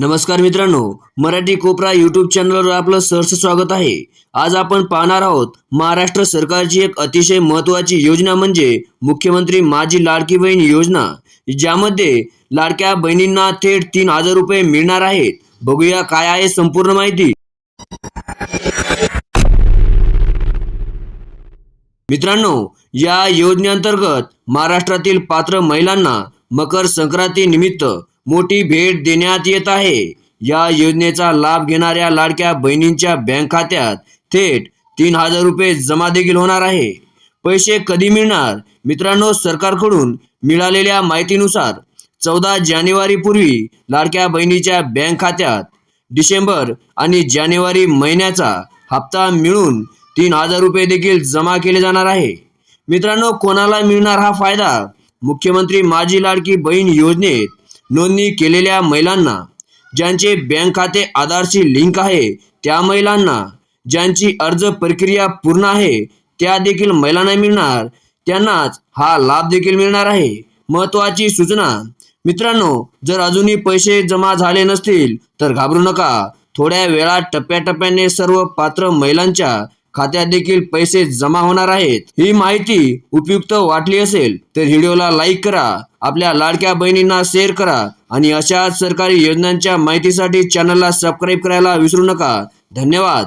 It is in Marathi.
नमस्कार मित्रांनो मराठी कोपरा यूट्यूब चॅनलवर आपलं सहर्ष स्वागत आहे. आज आपण पाहणार आहोत महाराष्ट्र सरकारची एक अतिशय महत्त्वाची योजना म्हणजे मुख्यमंत्री माझी लाडकी बहीण योजना ज्यामध्ये लाडक्या बहिणींना थेट तीन हजार रुपये मिळणार आहेत. बघूया काय आहे संपूर्ण माहिती. मित्रांनो या योजनेअंतर्गत महाराष्ट्रातील पात्र महिलांना मकर संक्रांती निमित्त मोठी भेट देण्यात येत आहे. या योजनेचा लाभ घेणाऱ्या लाडक्या बहिणींच्या बँक खात्यात थेट तीन हजार रुपये जमा देखील होणार आहे. पैसे कधी मिळणार? मित्रांनो सरकारकडून मिळालेल्या माहितीनुसार चौदा जानेवारी पूर्वी लाडक्या बहिणीच्या बँक खात्यात डिसेंबर आणि जानेवारी महिन्याचा हप्ता मिळून तीन हजार रुपये देखील जमा केले जाणार आहे. मित्रांनो कोणाला मिळणार हा फायदा? मुख्यमंत्री माझी लाडकी बहीण योजनेत नोंदणी केलेल्या महिलांना ज्यांचे बँक खाते आधारशी लिंक आहे त्या महिलांना ज्यांची अर्ज प्रक्रिया पूर्ण आहे त्या देखील महिलांना मिळणार. त्यांनाच हा लाभ देखील मिळणार आहे. महत्वाची सूचना. मित्रांनो जर अजूनही पैसे जमा झाले नसतील तर घाबरू नका. थोड्या वेळात टप्प्याटप्प्याने सर्व पात्र महिलांच्या खात्यात देखील पैसे जमा होणार आहेत. ही माहिती उपयुक्त वाटली असेल तर व्हिडिओला लाईक करा आपल्या लाडक्या बहिणींना शेअर करा आणि अशा सरकारी योजनांच्या माहितीसाठी चॅनलला सबस्क्राईब करायला विसरू नका. धन्यवाद.